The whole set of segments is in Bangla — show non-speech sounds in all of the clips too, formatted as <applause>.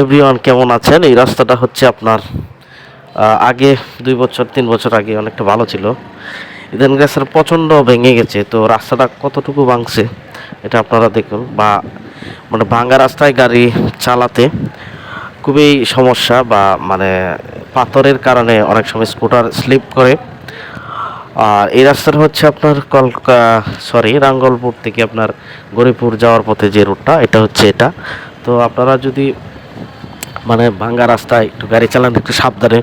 এভরিওয়ান কেমন আছেন? এই রাস্তাটা হচ্ছে আপনার আগে দুই বছর, তিন বছর আগে অনেকটা ভালো ছিল। ইদান গ্যাসের প্রচণ্ড ভেঙে গেছে, তো রাস্তাটা কতটুকু ভাঙছে এটা আপনারা দেখুন। বা মানে ভাঙা রাস্তায় গাড়ি চালাতে খুবই সমস্যা বা মানে পাথরের কারণে অনেক সময় স্কুটার স্লিপ করে। আর এই রাস্তাটা হচ্ছে আপনার কলকা সরি রাঙ্গলপুর থেকে আপনার গরিপুর যাওয়ার পথে যে রুটটা, এটা হচ্ছে এটা। তো আপনারা যদি মানে ভাঙ্গা রাস্তায় একটু গাড়ি চালান, একটু সাবধানে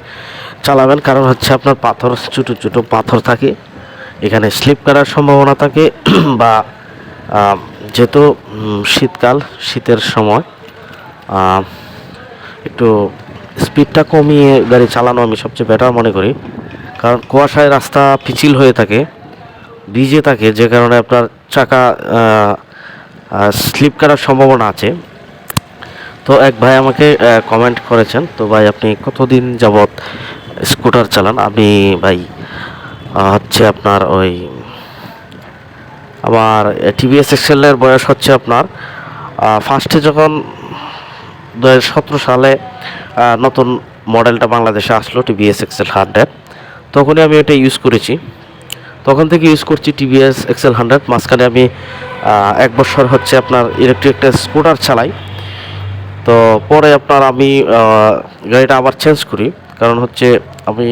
চালাবেন। কারণ হচ্ছে আপনার পাথর, ছোটো ছোটো পাথর থাকে। এখানে স্লিপ করার সম্ভাবনা থাকে <clears throat> বা যেহেতু শীতকাল, শীতের সময় একটু স্পিডটা কমিয়ে গাড়ি চালানো আমি সবচেয়ে বেটার মনে করি। কারণ কুয়াশায় রাস্তা পিছিল হয়ে থাকে, ভিজে থাকে, যে কারণে আপনার চাকা স্লিপ করার সম্ভাবনা আছে। তো এক ভাই আমাকে কমেন্ট করেছেন, তো ভাই আপনি কতদিন যাবৎ স্কুটার চালান? আমি ভাই হচ্ছে আপনার ওই আমার টিভিএস এক্সেলের বয়স হচ্ছে আপনার ফার্স্টে যখন দু হাজার সতেরো সালে নতুন মডেলটা বাংলাদেশে আসলো টিভিএস এক্সেল হান্ড্রেড তখনই আমি এটা ইউজ করেছি। তখন থেকে ইউজ করছি টিভিএস এক্সেল হান্ড্রেড মাঝখানে আমি এক বছর হচ্ছে আপনার ইলেকট্রিক একটা স্কুটার চালাই। তো পরে আপনার আমি গাড়িটা আবার চেঞ্জ করি। কারণ হচ্ছে আমি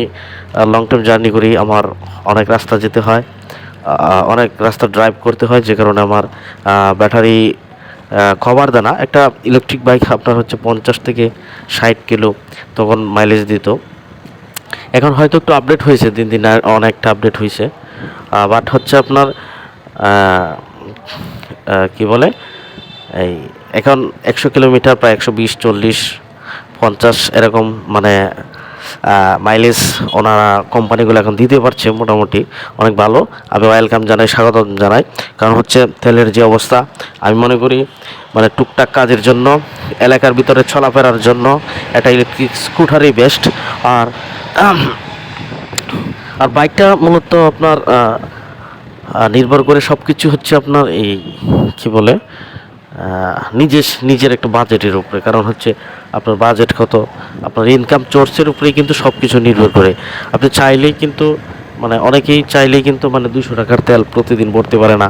লং টাইম জার্নি করি, আমার অনেক রাস্তা যেতে হয় অনেক রাস্তা ড্রাইভ করতে হয়, যে কারণে আমার ব্যাটারি দেয় না। একটা ইলেকট্রিক বাইক আপনার হচ্ছে পঞ্চাশ থেকে ষাট কিলো তখন মাইলেজ দিত। এখন হয়তো একটু আপডেট হয়েছে, দিন দিন অনেকটা আপডেট হয়েছে। বাট হচ্ছে আপনার কি বলে? এই এখন একশো কিলোমিটার প্রায় একশো বিশ, চল্লিশ, পঞ্চাশ এরকম মানে মাইলেজ ওনারা কোম্পানিগুলো এখন দিতে পারছে মোটামুটি। অনেক ভালো। আমি ওয়েলকাম জানাই স্বাগত জানাই। কারণ হচ্ছে তেলের যে অবস্থা, আমি মনে করি মানে টুকটাক কাজের জন্য, এলাকার ভিতরে চলাফেরার জন্য একটা ইলেকট্রিক স্কুটারই বেস্ট আর আর বাইকটা মূলত আপনার নির্ভর করে সব কিছু হচ্ছে আপনার এই, কী বলে নিজের নিজের একটা বাজেটের উপরে। কারণ হচ্ছে আপনার বাজেট কত, আপনার ইনকাম সোর্সের উপরেই কিন্তু সব কিছু নির্ভর করে। আপনি চাইলেই কিন্তু মানে অনেকেই চাইলেই কিন্তু মানে দুশো টাকার তেল প্রতিদিন ভরতে পারে না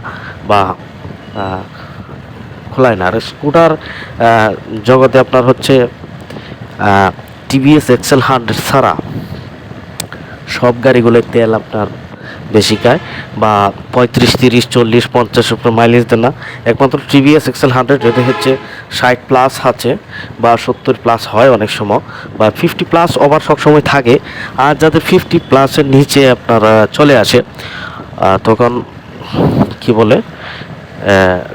বা খোলায় না। আর স্কুটার জগতে আপনার হচ্ছে টিভিএস এক্সেল হান্ড্রেড ছাড়া সব গাড়িগুলোর তেল আপনার বেশি খায় বা পঁয়ত্রিশ, তিরিশ, চল্লিশ, পঞ্চাশ উপরে মাইলেজ দেয় না। একমাত্র টিভিএস এক্সেল হান্ড্রেড যেটা হচ্ছে ষাট প্লাস আছে, বা সত্তর প্লাস হয় অনেক সময়, বা ফিফটি প্লাস ওভার সবসময় থাকে। আর যাদের ফিফটি প্লাসের নিচে আপনার চলে আসে তখন কি বলে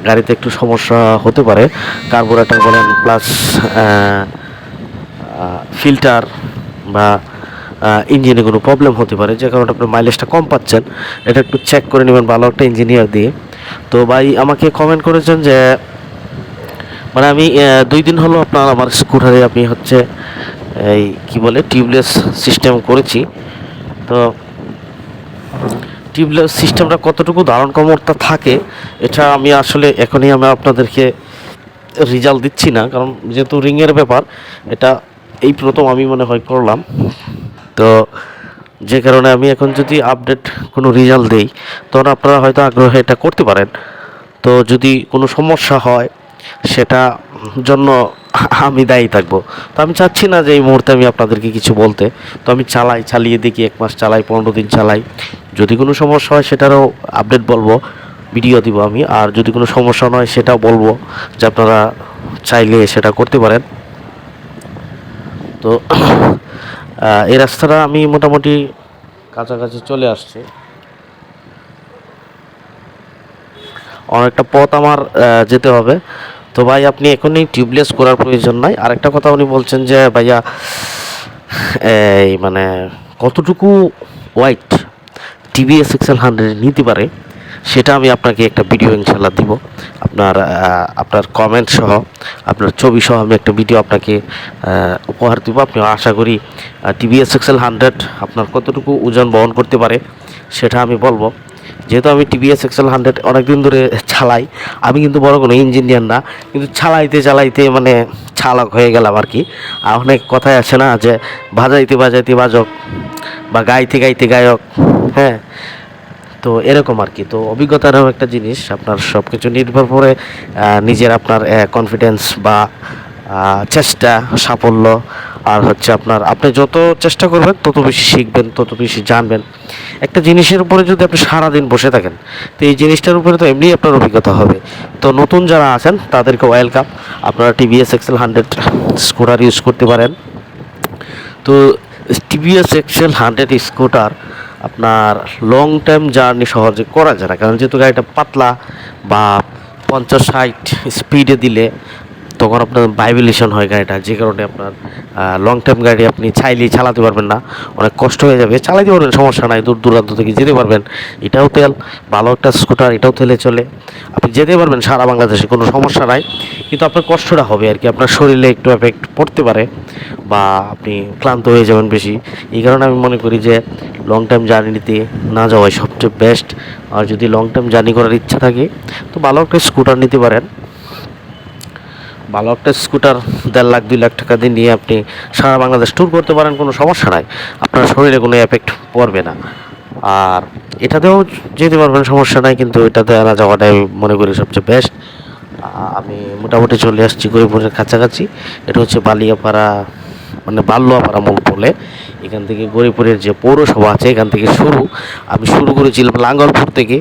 গাড়িতে একটু সমস্যা হতে পারে। কার্বোরেটর বলেন প্লাস ফিল্টার বা ইঞ্জিনে কোনো প্রবলেম হতে পারে, যে কারণে আপনি মাইলেজটা কম পাচ্ছেন। এটা একটু চেক করে নেবেন, ভালো একটা ইঞ্জিনিয়ার দিয়ে। তো ভাই, আমাকে কমেন্ট করেছেন যে মানে আমি দুই দিন হলো আপনার আমার স্কুটারে আমি হচ্ছে, এই কি বলে টিউবলেস সিস্টেম করেছি। তো টিউবলেস সিস্টেমটা কতটুকু ধারণ ক্ষমতা থাকে, এটা আমি আসলে এখনই আমি আপনাদেরকে রেজাল্ট দিচ্ছি না, কারণ যেহেতু রিংয়ের ব্যাপার, এটা এই প্রথম আমি মনে হয় করলাম। তো যে কারণে আমি এখন যদি আপডেট কোনো রেজাল্ট দেই, তখন আপনারা হয়তো আগ্রহে এটা করতে পারেন। তো যদি কোনো সমস্যা হয়, সেটা জন্য আমি দায়ী থাকব। তো আমি চাচ্ছি না যে এই মুহূর্তে আমি আপনাদেরকে কিছু বলতে। তো আমি চালাই, চালিয়ে দেখি, এক মাস চালাই, পনেরো দিন চালাই। যদি কোনো সমস্যা হয়, সেটারও আপডেট বলব ভিডিও দিব আমি। আর যদি কোনো সমস্যা নয়, সেটাও বলব যে আপনারা চাইলে সেটা করতে পারেন। তো এই রাস্তাটা আমি মোটামুটি কাছাকাছি চলে আসছে। অনেকটা পথ আমার যেতে হবে। তো ভাই, আপনি এখনই টিউবলেস করার প্রয়োজন নাই। আরেকটা কথা উনি বলছেন যে, ভাইয়া, এই মানে কতটুকু হোয়াইট টিভিএস এক্সেল হান্ড্রেড নিতে পারে? সেটা আমি আপনাকে একটা ভিডিও ইনশাল্লাহ দিব। আপনার আপনার কমেন্ট সহ, আপনার ছবি সহ আমি একটা ভিডিও আপনাকে উপহার দিব। আপনি আশা করি টিভিএস এক্সেল হান্ড্রেড আপনার কতটুকু ওজন বহন করতে পারে সেটা আমি বলব। যেহেতু আমি টিভিএস এক্সেল হান্ড্রেড অনেকদিন ধরে চালাই, আমি কিন্তু বড় কোনো ইঞ্জিনিয়ার না, কিন্তু চালাইতে চালাইতে মানে চালক হয়ে গেলাম আর কি। আর অনেক কথাই আছে না যে বাজাইতে বাজাইতে বাজক বা গাইতে গাইতে গায়ক হ্যাঁ তো এরকম আর কি। তো অভিজ্ঞতারও একটা জিনিস, আপনার সব কিছু নির্ভর করে নিজের আপনার কনফিডেন্স বা চেষ্টা, সাফল্য, আর হচ্ছে আপনার, আপনি যত চেষ্টা করবেন, তত বেশি শিখবেন, তত বেশি জানবেন। একটা জিনিসের উপরে যদি আপনি সারাদিন বসে থাকেন, তো এই জিনিসটার উপরে তো এমনি আপনার অভিজ্ঞতা হবে। তো নতুন যারা আছেন, তাদেরকে ওয়েলকাম আপনারা TVS Excel hundred scooter use করতে পারেন। তো টিভিএস এক্সেল হান্ড্রেড স্কুটার আপনার লং টাইম জার্নি সহজে করা যায় না। কারণ যেহেতু গাড়িটা পাতলা বা পঞ্চাশ ষাট স্পিডে দিলে তখন আপনার ভাইব্রেশন হয় গাড়িটা, যে কারণে আপনার লং টাইম গাড়ি আপনি চাইলেই চালাতে পারবেন না, অনেক কষ্ট হয়ে যাবে, চালাতে পারবেন, সমস্যা নাই, দূর দূরান্ত থেকে যেতে পারবেন। এটাও তেল, ভালো একটা স্কুটার এটাও তেলে চলে। আপনি যেতে পারবেন, সারা বাংলাদেশে কোনো সমস্যা নাই, কিন্তু আপনার কষ্টটা হবে আর কি, আপনার শরীরে একটু এফেক্ট পড়তে পারে বা আপনি ক্লান্ত হয়ে যাবেন বেশি। এই কারণে আমি মনে করি যে লং টাইম জার্নিতে না যাওয়াই সবচেয়ে বেস্ট আর যদি লং টাইম জার্নি করার ইচ্ছা থাকে, তো ভালো একটা স্কুটার নিতে পারেন। ভালো একটা স্কুটার দেড় লাখ, দুই লাখ টাকা দিয়ে নিয়ে আপনি সারা বাংলাদেশ ট্যুর করতে পারেন, কোনো সমস্যা নাই। আপনার শরীরে কোনো এফেক্ট পড়বে না। আর এটাতেও যেতে পারবেন, সমস্যা নাই, কিন্তু এটাতে আনা যাওয়াটাই মনে করি সবচেয়ে বেস্ট আমি মোটামুটি চলে আসছি গরিপুরের কাছাকাছি। এটা হচ্ছে বালিয়াপাড়া মানে বাল্যপাড়া মোড় বলে। এখান থেকে গরিপুরের যে পৌরসভা আছে, এখান থেকে শুরু। আমি শুরু করেছিলাম লাঙ্গলপুর থেকে।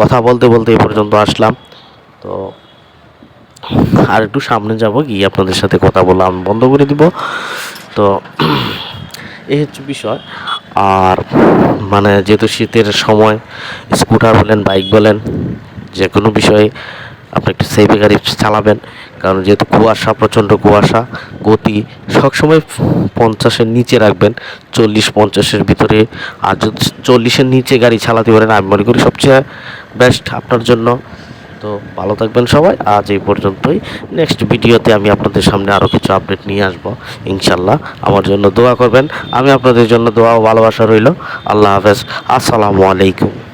কথা বলতে বলতে এই পর্যন্ত আসলাম। তো আর একটু সামনে যাব, গিয়ে আপনাদের সাথে কথা বলে আমি বন্ধ করে দিব। তো এই হচ্ছে বিষয়। আর মানে যেহেতু শীতের সময় স্কুটার বলেন, বাইক বলেন, যে কোনো বিষয়ে আপনি একটু সেফে গাড়ি চালাবেন, কারণ যেহেতু কুয়াশা, প্রচণ্ড কুয়াশা, গতি সবসময় পঞ্চাশের নিচে রাখবেন, চল্লিশ পঞ্চাশের ভিতরে। আর যদি চল্লিশের নিচে গাড়ি চালাতে পারেন, আমি মনে করি সবচেয়ে বেস্ট আপনার জন্য। তো ভালো থাকবেন সবাই। আজ এই পর্যন্তই। নেক্সট ভিডিওতে আমি আপনাদের সামনে আরও কিছু আপডেট নিয়ে আসব ইনশাল্লাহ আমার জন্য দোয়া করবেন। আমি আপনাদের জন্য দোয়া ভালোবাসা রইল। আল্লাহ হাফেজ। আসসালামু আলাইকুম।